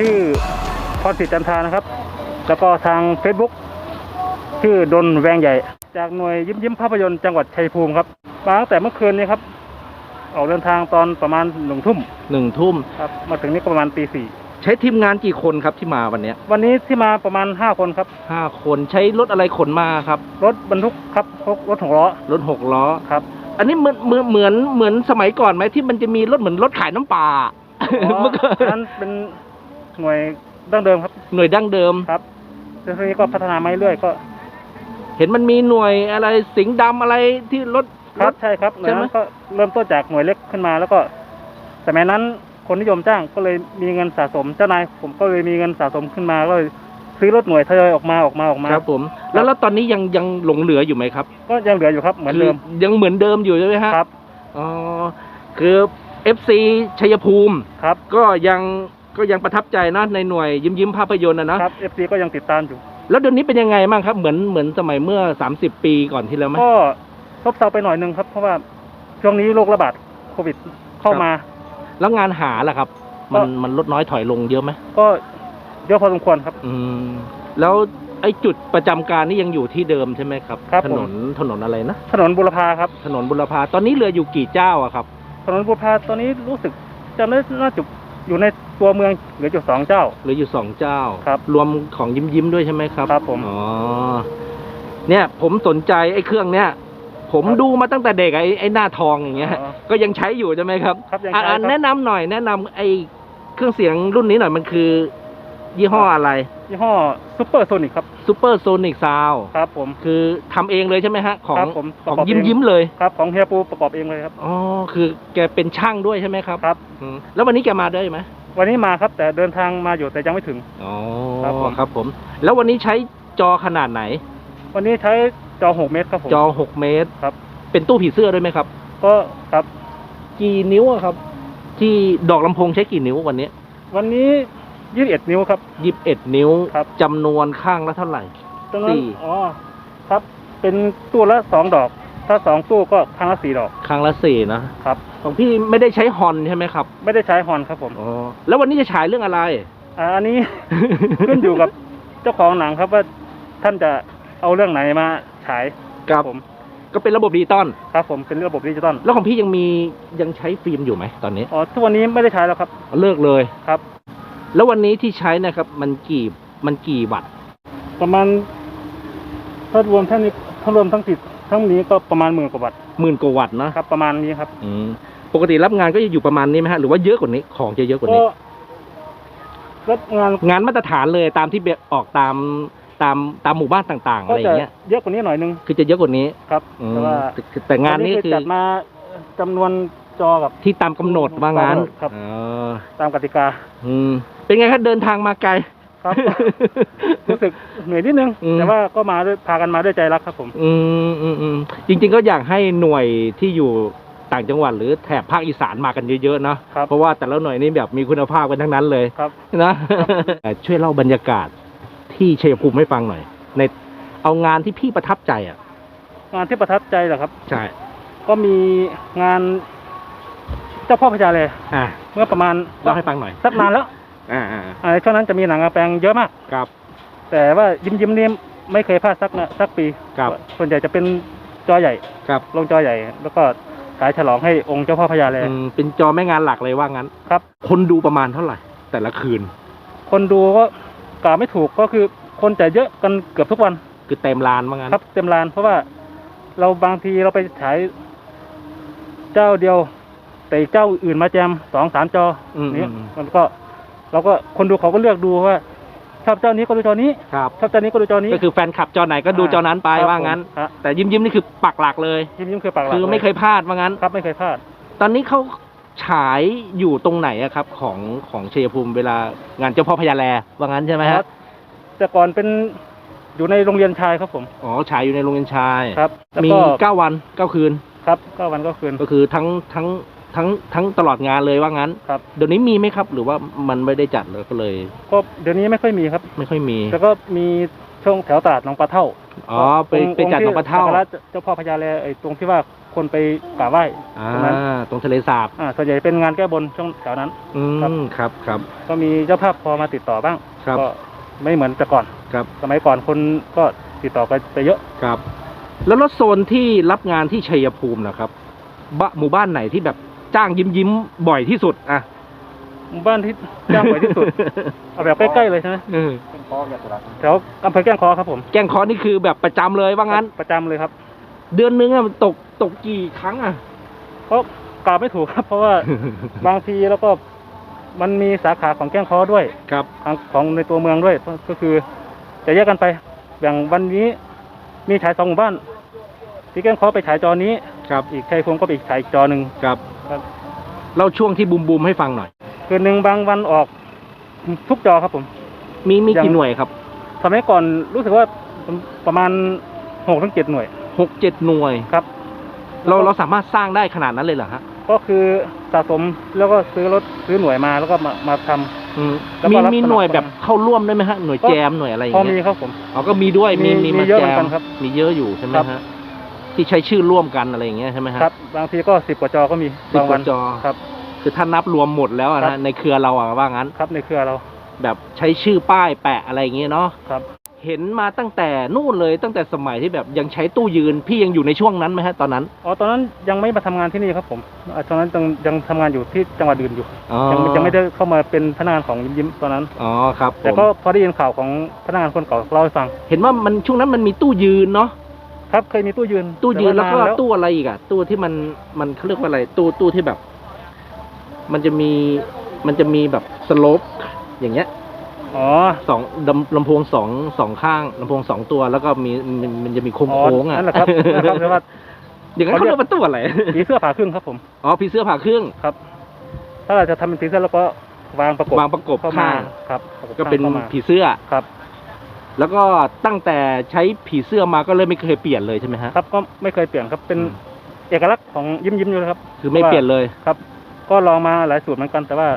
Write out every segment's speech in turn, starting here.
าชื่อพรสิทธิ์จันทรานะครับ แล้วก็ทาง Facebook ชื่อดนแวงใหญ่ จากหน่วยยิ้มยิ้มภาพยนตร์จังหวัดชัยภูมิครับมาตั้งแต่เมื่อคืนนี้ครับ ออกเดินทางตอนประมาณหนึ่งทุ่มหนึ่งทุ่มครับ มาถึงนี่ก็ประมาณตีสี่ใช้ทีมงานกี่คนครับที่มาวันเนี้ยวันนี้ที่มาประมาณห้าคนครับห้าคนใช้รถอะไรขนมาครับ รถบรรทุกครับรถหกล้อรถหกล้อครับอันนี้เหมือนเหมือนเหมือนเหมือนสมัยก่อนไหมที่มันจะมีรถเหมือนรถขายน้ำปลาเมื่อก่อนนั้นเป็น หน่วยดั้งเดิมครับ หน่วยดั้งเดิม ครับแล้วทีนี้ก็พัฒนามาเรื่อยๆก็ เห็นมันมีหน่วยอะไรสิงห์ดำอะไรที่รถครรับถ ใช่ครับหน่วยใช่ไหม นั้นก็เริ่มต้นจากหน่วยเล็กขึ้นมา แล้วก็สมัยนั้นคนนิยมจ้างก็เลยมีเงินสะสมเจ้านายผมก็เลยมีเงินสะสมขึ้นมาก็เลยซื้อรถหน่วยทยอยออกมาออกมาออกมา ครับผม แล้วแล้วตอนนี้ยังยังหลงเหลืออยู่ไหมครับก็ยังเหลืออยู่ครับเหมือนเดิมคือยังเหมือนเดิมอยู่ใช่ไหมฮะครับอ๋อคือ FC ชัยภูมิ ครับ ก็ยัง ก็ยังประทับใจนะในหน่วยยิ้มยิ้มภาพยนตร์นะนะครับเอฟซีก็ยังติดตามอยู่ แล้วเดี๋ยวนี้เป็นยังไงบ้างครับ เหมือนเหมือนสมัยเมื่อ 30 ปีก่อนที่แล้วไหมก็ซบเซาไปหน่อยนึงครับ เพราะว่าช่วงนี้โรคระบาดโควิดเข้ามา แล้วงานหาล่ะครับ มันก็มันลดน้อยถอยลงเยอะไหมก็เยอะพอสมควรครับ อืมแล้วไอ้จุดประจำการนี่ยังอยู่ที่เดิมใช่ไหมครับครับถผมนนถนนอะไรนะ ถนนบุรพาครับ ถนนบุรพาตอนนี้เหลืออยู่กี่เจ้าอะครับ ถนนบุรพาตอนนี้รู้สึกจะไม่น่าจะ อยู่ในตัวเมืองเหลืออยู่สองเจ้า เหลืออยู่สองเจ้าครับรวมของยิ้มยิ้มๆด้วยใช่ไหมครับครับผม อ๋อ เนี่ยผมสนใจไอ้เครื่องเนี้ยผมครับดูมาตั้งแต่เด็กไอ้ไอ้หน้าทองอย่างเงี้ย อ๋อก็ยังใช้อยู่ใช่ไหมครับครับยังอะใช้อะครับแนะนำหน่อยแนะนำไอ้เครื่องเสียงรุ่นนี้หน่อยมันคือ ยี่ห้ออะไร ยี่ห้อซูเปอร์โซนิกครับซูเปอร์โซนิกซาวครับ ผมคือทำเองเลยใช่ไหมฮะ ของครับผมของประกอบยิ้มเองยิ้มๆเลย ครับของเฮียปูประกอบเองเลยครับ อ๋อ คือแกเป็นช่างด้วยใช่ไหมครับครับ อืมแล้ววันนี้แกมาได้ไหมวันนี้มาครับแต่เดินทางมาอยู่แต่ยังไม่ถึง อ๋อครับผม ครับผม แล้ววันนี้ใช้จอขนาดไหน วันนี้ใช้จอ 6 เมตรครับผม จอ 6 เมตรครับ เป็นตู้ผีเสื้อด้วยไหมครับ ก็ครับ กี่นิ้วอะครับ ที่ดอกลำโพงใช้กี่นิ้ววันนี้ วันนี้ 21นิ้วครับ ยี่สิบเอ็ดนิ้วครับ จำนวนข้างละเท่าไหร่ ตรงนั้นสี่ อ๋อครับ เป็นตู้ละสองดอก ถ้าสองตู้ก็ครั้งละสี่ดอกข้างละสี่นะครับ ของพี่ไม่ได้ใช้ฮอนใช่ไหมครับไม่ได้ใช้ฮอนครับผมอ๋อแล้ววันนี้จะฉายเรื่องอะไร อ่าอันนี้ ขึ้นอยู่กับเจ้าของหนังครับว่าท่านจะเอาเรื่องไหนมาฉายครับผมก็เป็นระบบดิจิตอลครับผมเป็นระบบดิจิตอลแล้วของพี่ยังมียังใช้ฟิล์มอยู่ไหมตอนนี้อ๋อทุกวันนี้ไม่ได้ใช้แล้วครับ เลิกเลยครับ แล้ววันนี้ที่ใช้นะครับ มันกี่มันกี่วัตต์ประมาณถ้ารวมทั้งนี้ถ้ารวมทั้งติดทั้งนี้ก็ประมาณหมื่นกว่าบาทหมื่นกว่าวัตต์นะครับ ประมาณนี้ครับอืมปกติรับงานก็จะอยู่ประมาณนี้ไหมฮะหรือว่าเยอะกว่านี้ของจะเยอะกว่าก็นี้รับงานงานมาตรฐานเลยตามที่ออกตามตามตามหมู่บ้านต่างๆก็อะไรอจะย่างเงี้ยเยอะกว่านี้หน่อยนึงคือจะเยอะกว่านี้ครับอืมแต่ว่าแต่แต่งานนี้วัคือจัดมาจำนวน จอกับ ที่ตามกำหนดว่างั้นครับ อ๋อตามกติกา อืม เป็นไงครับเดินทางมาไกล ครับ รู้สึกเหนื่อยนิดนึง อืม แต่ว่าก็มาด้วยพากันมาด้วยใจรักครับผม อืมอืมอืมจริง ๆ ก็อยากให้หน่วยที่อยู่ต่างจังหวัดหรือแถบภาคอีสานมากันเยอะๆเนาะครับ เพราะว่าแต่ละหน่วยนี่แบบมีคุณภาพกันทั้งนั้นเลยครับ นะช่วยเล่าบรรยากาศที่ชัยภูมิให้ฟังหน่อย ในเอางานที่พี่ประทับใจอะงานที่ประทับใจเหรอครับ ใช่ก็มีงานเจ้าพ่อพญาเลยอะเมื่อประมาณเล่าให้ฟังหน่อยสักนานแล้วอ่าอ่าอ่าช่วงนั้นจะมีหนังกระแปลงเยอะมาก ครับ แต่ว่ายิ้มยิ้มๆนี่ไม่เคยพลาดสักนะสักปีครับ ส่วนใหญ่จะเป็นจอใหญ่ครับลงจอใหญ่ แล้วก็ฉายฉลองให้องค์เจ้าพ่อพญาแลอืมเป็นจอแม่งานหลักเลยว่างั้น ครับ คนดูประมาณเท่าไหร่ แต่ละคืน คนดูก็กล่าวไม่ถูกก็คือคนจะเยอะกันเกือบทุกวัน คือเต็มลานว่างั้น ครับเต็มลานเพราะว่าเราบางทีเราไปฉายเจ้าเดียว แต่อีกเจ้าอื่นมาแจมสองสามจออืมนี้อืม มันก็เราก็คนดูเขาก็เลือกดูว่าชอบเจ้านี้ก็ดูจอนี้ครับ ชอบเจ้านี้ก็ดูจอนี้ก็คือแฟนคลับจอไหนก็ดูจอนั้นไปครับว่างั้น ผมฮะแต่ยิ้มยิ้มๆนี่คือปักหลักเลย ยิ้มยิ้มคือปากหลักคือไม่เคยพลาดว่างั้น ครับไม่เคยพลาด ตอนนี้เขาฉายอยู่ตรงไหนอะครับ ของของชัยภูมิเวลางานเจ้าพ่อพญาแลว่างั้นใช่ไหมฮะแต่ก่อนเป็นอยู่ในโรงเรียนชายครับผมอ๋อฉายอยู่ในโรงเรียนชาย ครับแล้วมีก็เก้าวันเก้าคืน ครับก็วันก็คืนก็คือทั้งทั้ง ทั้งทั้งตลอดงานเลยว่างั้น ครับ เดี๋ยวนี้มีไหมครับ หรือว่ามันไม่ได้จัดเลยก็เลย ก็เดี๋ยวนี้ไม่ค่อยมีครับ ไม่ค่อยมี แล้วก็มีช่วงแถวตลาดหนองปลาเท่าอ๋อไปไปจัดหนองปลาเท่า สักกรเจ้าพ่อพญาแลไอ้ตรงที่ว่าคนไปกราบไหว้อ่า ตรงนั้นตรงทะเลสาบ อ่าส่วนใหญ่เป็นงานแก้บนช่วงแถวนั้น อืครับมครับครับก็มีเจ้าภาพพอมาติดต่อบ้าง ครับ ก็ไม่เหมือนแต่ก่อน ครับ สมัยก่อนคนก็ติดต่อไปไปเยอะ ครับ แล้วรถโซนที่รับงานที่ชัยภูมินะครับบะหมู่บ้านไหนที่แบบ จ้างยิ้มยิ้มๆบ่อยที่สุดอะหมู่บ้านที่จ้างบ่อยที่สุด เอาแบบใกล้ๆเลยใช่ไหมเออแถวอำเภอแก้งคอครับผม แกงคอนี่คือแบบประจำเลยว่างั้น ประจำเลยครับ เดือนนึงอะมันตกตกกี่ครั้งอะ เพราะกล่าวไม่ถูกครับ เพราะว่า บางทีแล้วก็มันมีสาขาของแก้งคอด้วย ครับ ของของในตัวเมืองด้วยก็คือ จะแยกกันไปอย่างวันนี้มีฉายสองหมู่บ้านที่แก้งคอไปฉายจอนี้ ครับอีกชัยภูมิก็ไปอีกฉายอีกจอหนึ่งครับ ครับเราช่วงที่บูมบูมให้ฟังหน่อย คืนหนึ่งบางวันออกทุกจอครับผม มีมียังกี่หน่วยครับสมัยก่อนรู้สึกว่าประมาณหกถึงเจ็ดหน่วยหกเจ็ดหน่วย ครับเราเราสามารถสร้างได้ขนาดนั้นเลยเหรอฮะก็คือสะสมแล้วก็ซื้อรถซื้อหน่วยมาแล้วก็มามาทำอืมแล้วมีก็รับมีสมัครหน่วยแบบเข้าร่วมได้ไหมฮะหน่วยก็แจมหน่วยอะไรอย่าพองมีเงี้ยครับผม อ๋อก็มีด้วยมีมีมีมีมาเยอะแจเหมือนกัมนครับมีเยอะอยู่ใช่ไหมครับ ฮะ ที่ใช้ชื่อร่วมกันอะไรอย่างเงี้ยใช่ไหมฮะ ครับ บางทีก็สิบกว่าจอก็มีสิบบางกวัว่านจอ ครับ คือถ้านับรวมหมดแล้วอะครันะบ ในเครือเราอะว่างั้น ครับในเครือเราแบบใช้ชื่อป้ายแปะอะไรอย่างเงี้ยเนาะ ครับ เห็นมาตั้งแต่นู่นเลยตั้งแต่สมัยที่แบบยังใช้ตู้ยืน พี่ยังอยู่ในช่วงนั้นไหมฮะตอนนั้นอ๋อตอนนั้นยังไม่มาทำงานที่นี่ครับผมอ่าตอนนั้นยังยังทำงานอยู่ที่จังหวัดอื่นอยู่ อ๋อยังยังไม่ได้เข้ามาเป็นพนักงานของยิ้มยิ้มตอนนั้น อ๋อครับผมแต่ก็พอได้ยินข่าวของพนักงานคนเก่าเล่าให้ฟัง เห็นว่ามันช่วงนั้นมันมีตู้ยืนเนาะ ครับเคยมีตู้ยืนตู้ยืนแล้วก็ต่านานตู้อะไรอีกอะตู้ที่มันมันเขาเรียกว่าอะไร ตู้ตู้ที่แบบ มันจะมีมันจะมีแบบสโลปอย่างเงี้ยอ๋อสองลำลำโพงสองสองข้างลำโพงสองตัว แล้วก็มีมันมันจะมีโค้งอ๋อโค้งๆอะนั่นแหละครับนั่นแหละครับเรียกว่าอย่างนั้นเขาเรียกว่าตู้อะไรผีเสื้อผ่าครึ่งครับผมอ๋อผีเสื้อผ่าครึ่งครับ ถ้าเราจะทำเป็นผีเสื้อแล้วก็วางประกบวางประกบเข้ามาข้างครับระบก็เป็นข้างข้ามาผีเสื้อครับ แล้วก็ตั้งแต่ใช้ผีเสื้อมาก็เลยไม่เคยเปลี่ยนเลยใช่ไหมฮะ ครับก็ไม่เคยเปลี่ยนครับเป็นอืม เอกลักษณ์ของยิ้มยิ้มอยู่นะครับคือไม่เปลี่ยนเลย ครับ ก็ลองมาหลายสูตรเหมือนกันแต่ว่า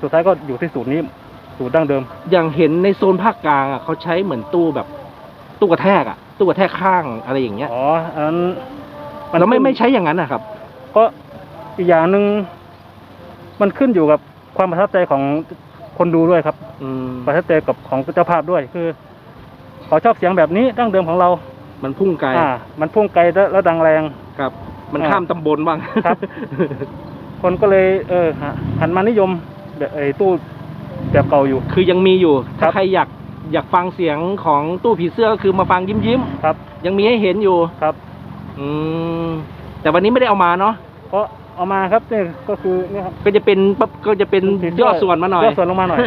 สุดท้ายก็อยู่ที่สูตรนี้สูตรดั้งเดิม อย่างเห็นในโซนภาคกลางอะเขาใช้เหมือนตู้แบบตู้กระแทกอะตู้กระแทกข้างอะไรอย่างเงี้ยอ๋ออันนั้นเราไม่ขึ้นไม่ใช้อย่างนั้นนะครับก็อีกอย่างหนึ่งมันขึ้นอยู่กับความประทับใจของคนดูด้วยครับ อืมประทับใจกับของเจ้าภาพด้วย คือ เขาชอบเสียงแบบนี้ดั้งเดิมของเรามันพุ่งไกลอ่ามันพุ่งไกลแล้วแล้วดังแรงครับ มันอ่าข้ามตำบลบ้างครับ คนก็เลยเออฮะหันมานิยมแบบไอ้ตู้แบบเก่าอยู่ คือยังมีอยู่ครัถ้าบใครอยากอยากฟังเสียงของตู้ผีเสื้อก็คือมาฟังยิ้มยิ้มครับๆยังมีให้เห็นอยู่ครับ อืมแต่วันนี้ไม่ได้เอามาเนาะก็ เอามาครับนี่ก็คือเนี่ยครับ ก็จะเป็นปั๊บก็จะเป็นผีเสื้ย่อส่วนมาหน่อยย่อส่วนลงมาหน่อย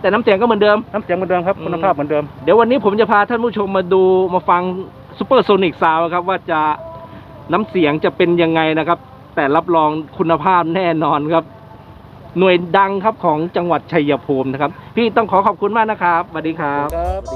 แต่น้ำเสียงก็เหมือนเดิม น้ำเสียงเหมือนเดิมครับอืมคุณภาพเหมือนเดิม เดี๋ยววันนี้ผมจะพาท่านผู้ชมมาดูมาฟังซูเปอร์โซนิกซาวครับว่าจะน้ำเสียงจะเป็นยังไงนะครับ แต่รับรองคุณภาพแน่นอนครับ หน่วยดังครับของจังหวัดชัยภูมินะครับ พี่ต้องขอขอบคุณมากนะครับสวัสดีครับครับสวัสดีครับ